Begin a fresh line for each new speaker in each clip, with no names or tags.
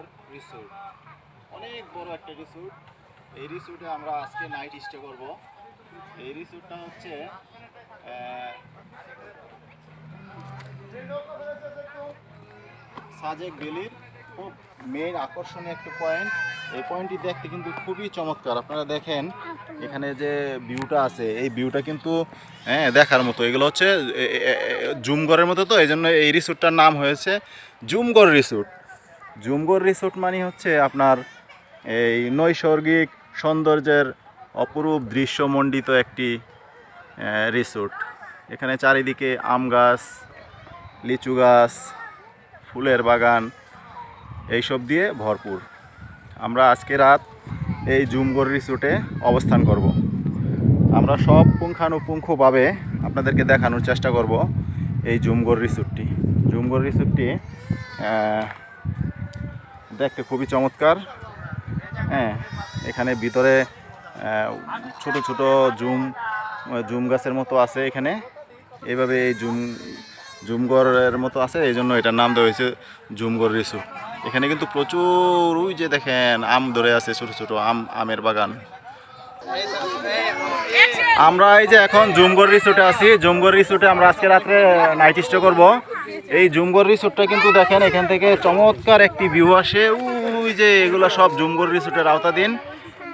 জুমগড় resort অনেক বড় একটা রিসোর্ট এই রিসোর্টে আমরা আজকে নাইট স্টে করব। এই রিসোর্টটা হচ্ছে সাজেক ভ্যালির খুব মেইন আকর্ষণীয় একটা পয়েন্ট এই পয়েন্টটি দেখতে কিন্তু খুবই চমৎকার। আপনারা দেখেন, এখানে যে ভিউটা আছে, এই ভিউটা কিন্তু হ্যাঁ দেখার মতো। এগুলো হচ্ছে জুমগড়ের মতো তো, এই জন্য এই রিসোর্টটার নাম হয়েছে জুমগড় রিসোর্ট জুমগড় রিসোর্ট মানে হচ্ছে আপনার এই নৈসর্গিক সৌন্দর্যের অপরূপ দৃশ্যমণ্ডিত একটি রিসোর্ট। এখানে চারিদিকে আম গাছ, লিচু গাছ, ফুলের বাগান, এইসব দিয়ে ভরপুর। আমরা আজকে রাত এই জুমগড় রিসোর্টে অবস্থান করব। আমরা সব পুঙ্খানুপুঙ্খভাবে আপনাদেরকে দেখানোর চেষ্টা করব এই জুমগড় রিসোর্টটি। জুমগড় রিসোর্টটি দেখতে খুবই চমৎকার। হ্যাঁ এখানে ভিতরে ছোট ছোট জুম জুম গাছের মতো আছে এখানে। এইভাবে এই জুম জুমগড়ের মতো আছে এই জন্য এটার নাম দেওয়া হয়েছে জুমগড় রিসু। এখানে কিন্তু প্রচুর, ওই যে দেখেন, আম ধরে আছে, ছোট ছোট আম, আমের বাগান। আমরা এই যে এখন জুমগড় রিসোর্টে আছি। জুমগড় রিসোর্টে আমরা আজকে রাত্রে নাইট স্টে করব। এই জুমগড় রিসোর্টটা কিন্তু দেখেন, এখান থেকে চমৎকার একটি ভিউ আসে। ওই যে এগুলো সব জুমগড় রিসোর্টের আওতাধীন।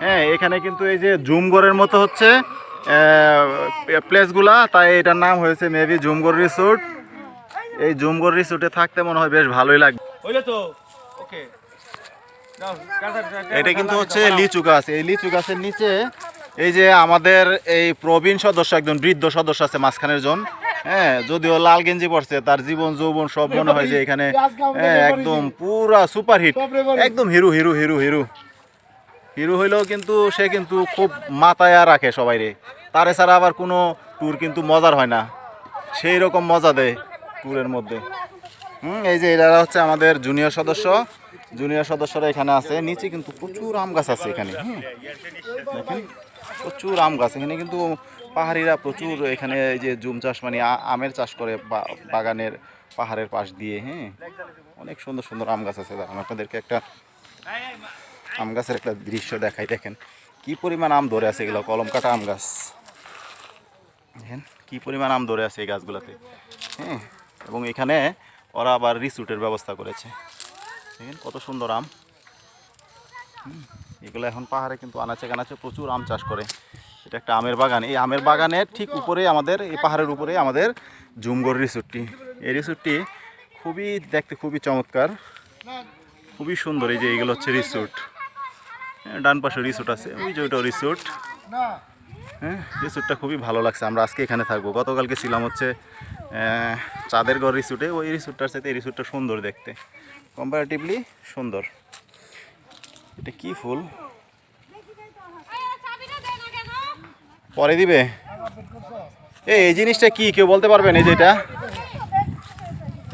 হ্যাঁ এখানে কিন্তু এই যে জুমগড়ের মতো হচ্ছে প্লেসগুলা তাই এটার নাম হয়েছে মেবি জুমগড় রিসোর্ট। এই জুমগড় রিসোর্টে থাকতে মনে হয় বেশ ভালোই লাগবে।
তো? ওকে
এটা কিন্তু হচ্ছে লিচু গাছ। এই লিচু গাছের নিচে এই যে আমাদের এই প্রবীণ সদস্য, একজন বৃদ্ধ সদস্য আছে মাঝখানের জন হ্যাঁ যদিও লাল গেঞ্জি পড়ছে তার জীবন যৌবন সব মনে হয় যে এখানে হ্যাঁ একদম পুরা সুপার হিট একদম hero hero hero hero. Hero হইলেও কিন্তু সে কিন্তু খুব মাথায় রাখে সবাই রে। তার এছাড়া আবার কোনো ট্যুর কিন্তু মজার হয় না। সেই রকম মজা দেয় ট্যুরের মধ্যে। হুম, এই যে এরা হচ্ছে আমাদের জুনিয়র সদস্য। জুনিয়র সদস্যরা এখানে আছে। নিচে কিন্তু প্রচুর আম গাছ আছে এখানে দেখেন, প্রচুর আম গাছ। এখানে কিন্তু পাহাড়িরা প্রচুর এখানে এই যে জুম চাষ মানে আমের চাষ করে বাগানের পাহাড়ের পাশ দিয়ে হ্যাঁ অনেক সুন্দর সুন্দর আম গাছ আছে। দাঁড়ান, আপনাদেরকে একটা আম গাছের একটা দৃশ্য দেখাই। দেখেন, কি পরিমাণ আম ধরে আছে এগুলো, কলম কাটা আম গাছ। দেখেন, কি পরিমাণ আম ধরে আছে এই গাছগুলোতে হ্যাঁ এবং এখানে ওরা আবার রিসুটের ব্যবস্থা করেছে। দেখেন কত সুন্দর আম। এগুলো এখন পাহাড়ে কিন্তু আনাচে কানাচে প্রচুর আম চাষ করে। এটা একটা আমের বাগান। এই আমের বাগানের ঠিক উপরে আমাদের এই পাহাড়ের উপরে আমাদের জুমগড় রিসোর্টটি। এই রিসোর্টটি খুবই দেখতে খুবই চমৎকার। খুবই সুন্দর এই যে এগুলো হচ্ছে রিসোর্ট। হ্যাঁ, ডান পাশে রিসোর্ট আছে। ওই যে ওইটাও রিসোর্ট। হ্যাঁ রিসোর্টটা খুবই ভালো লাগছে। আমরা আজকে এখানে থাকব। গতকালকে ছিলাম হচ্ছে আহ, চাঁদেরগড় রিসোর্টে ওই রিসোর্টটার সাথে এই রিসোর্টটা সুন্দর দেখতে। কম্পারেটিভলি সুন্দর। এটা কি ফুল? পরে দিবে? এই এই জিনিসটা কি? কেউ বলতে পারবেন এই যে এটা?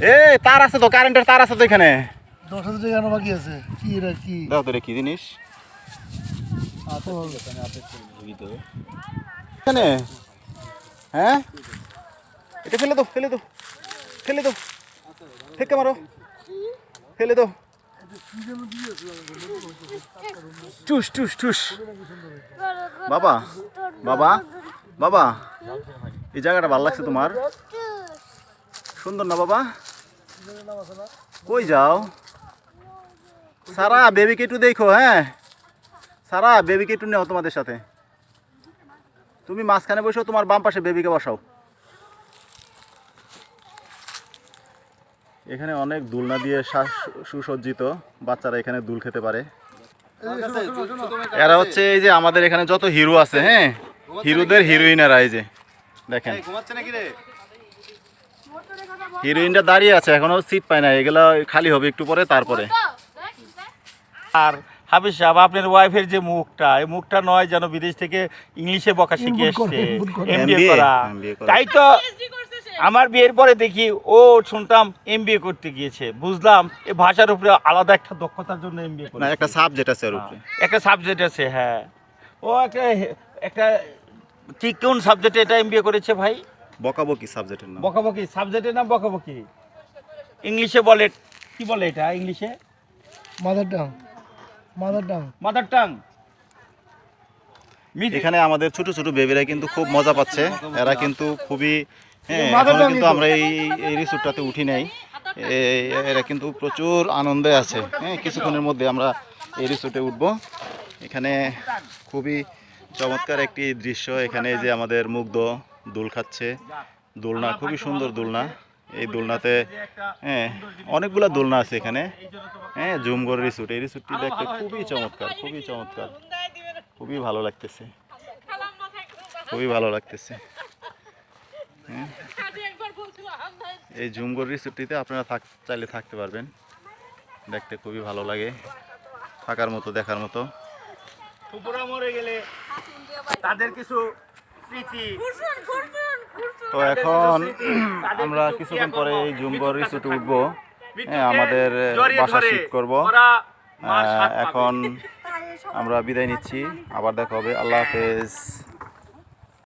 এ তার আছে তো কারেন্টের তার আছে তো এখানে।
দশ হাজার টাকা বাকি আছে। কি এটা কি?
দেখো তো রে কি জিনিস? এখানে? হ্যাঁ? এটা ফেলে দাও ফেলে দাও ফেলে দাও। ফেকে মারো। ফেলে দাও। টুস টুস টুস বাবা বাবা বাবা, এই জায়গাটা ভালো লাগছে তোমার। সুন্দর না বাবা? কই যাও? সারা বেবিকে একটু দেখো হ্যাঁ? সারা বেবিকে একটু নেও তোমাদের সাথে। তুমি মাঝখানে বসো, তোমার বাম পাশে বেবিকে বসাও। এখানে অনেক দুলনা দিয়ে শ্বাস- সুসজ্জিত বাচ্চারা এখানে দুল খেতে পারে। এরা হচ্ছে এই যে আমাদের এখানে যত হিরো আছে হ্যাঁ? হিরোদের হিরোইনেরা এই যে দেখেন। হিরোইনটা দাঁড়িয়ে আছে এখনও সিট পায় না এগুলো খালি হবে একটু পরে তারপরে।
আর হাফিজ সাহেব আপনার ওয়াইফের যে মুখটা এই মুখটা নয় যেন বিদেশ থেকে ইংলিশে বকা শিখে এসছে। এমবিএ করা। তাই তো আমার বিয়ের পরে দেখি ও শুনতাম এমবিএ করতে গিয়েছে। বুঝলাম এ ভাষার উপরে আলাদা একটা দক্ষতার জন্য এমবিএ
না একটা সাবজেক্ট আছে ওর উপরে।
একটা সাবজেক্ট আছে হ্যাঁ। ও একটা একটা ঠিক কোন সাবজেক্টে এটা এমবিএ করেছে ভাই?
বকাবকি সাবজেক্টের নাম।
বকাবকি সাবজেক্টের নাম বকাবকি। ইংলিশে বলে কি বলে এটা ইংলিশে?
মাদার ডাং মাদার ডাং
মাদার টাং
এখানে আমাদের ছোট ছোট বেবিরা কিন্তু খুব মজা পাচ্ছে। এরা কিন্তু খুবই হ্যাঁ কিন্তু আমরা এই এই রিসোর্টটাতে উঠি নাই। এরা কিন্তু প্রচুর আনন্দে আছে। হ্যাঁ কিছুক্ষণের মধ্যে আমরা এই রিসোর্টে উঠবো। এখানে খুবই চমৎকার একটি দৃশ্য। এখানে যে আমাদের মুগ্ধ দোল খাচ্ছে। দোলনা খুবই সুন্দর দোলনা। এই দোলনাতে হ্যাঁ অনেকগুলো দোলনা আছে এখানে। হ্যাঁ জুমগড় রিসোর্ট এই রিসোর্টটি দেখতে খুবই চমৎকার খুবই চমৎকার। খুবই ভালো লাগতেছে। খুবই ভালো লাগতেছে। এই জুমগড় রিসোর্টটিতে আপনারা থাক চাইলে থাকতে পারবেন। দেখতে খুবই ভালো লাগে। থাকার মতো দেখার মতো।
মরে গেলে তাদের কিছু স্মৃতি।
তো এখন আমরা কিছুক্ষণ পরে এই জুমগড় রিসোর্টে উঠবো। হ্যাঁ আমাদের বাসা শিফট করব।
পাবে।
এখন আমরা বিদায় নিচ্ছি। আবার দেখা হবে। আল্লাহ হাফেজ।